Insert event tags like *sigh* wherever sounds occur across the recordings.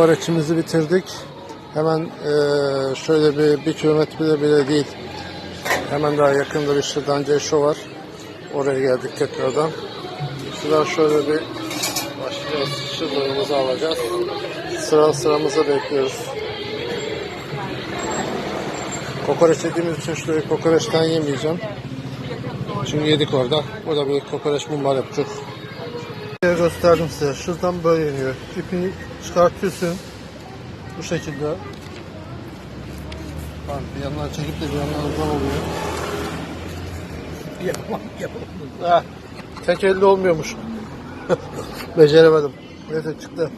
Kokoreçimizi bitirdik. Hemen eee, şöyle bir, bir kilometre bile değil. Hemen daha yakında bir Şırdancı Eşo var. Oraya geldik tekrardan. Şuradan şöyle bir başlıyoruz. Şırdanımızı alacağız. Sıra sıramızı bekliyoruz. Kokoreç yediğimiz için şöyle kokoreçten yemeyeceğim. Çünkü yedik orada. O da bir kokoreç mumbar yapacak. Gösterdim size. Şuradan böyle iniyor. İpini çıkartıyorsun. Bu şekilde. Bak bir yandan çekip de bir yandan uzan oluyor. Yapamam, yapamam. Ah, tek elde olmuyormuş. *laughs* Beceremedim. Neyse çıktı.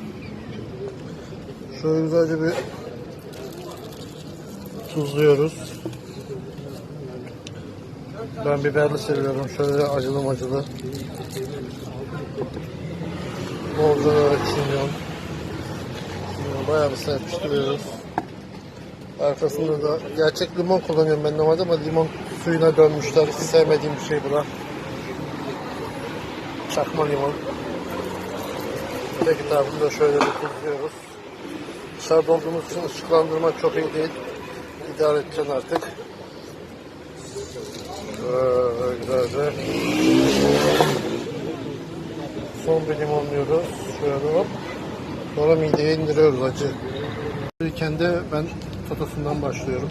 Şöyle güzelce bir tuzluyoruz. Ben biberli seviyorum. Şöyle acılı acılı. Bolca da kimyon. Bayağı bir serpiştiriyoruz. Arkasında da gerçek limon kullanıyorum ben normalde ama limon suyuna dönmüşler. Sevmediğim bir şey bu da. Çakma limon. Tek tarafını da şöyle bir tuzluyoruz. Dışarıda olduğumuz için ışıklandırma çok iyi değil. İdare edeceğiz artık. Şöyle güzelce. Son bir limonluyoruz. Şöyle hop. Sonra mideye indiriyoruz acı. Kendi ben fotosundan başlıyorum.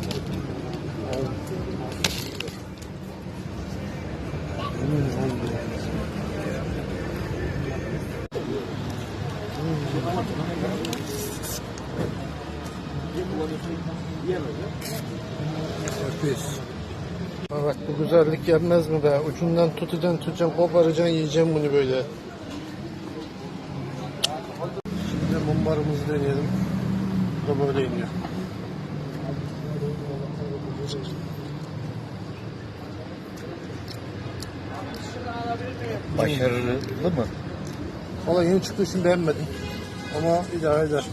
Nefis. Evet bu güzellik yenmez mi be? Ucundan tutacaksın tutacaksın koparacaksın yiyeceğim bunu böyle. Şimdi mumbarımızı deneyelim. Bu da böyle iniyor. Başarılı mı? Valla yeni çıktığı için beğenmedim. Ama idare eder.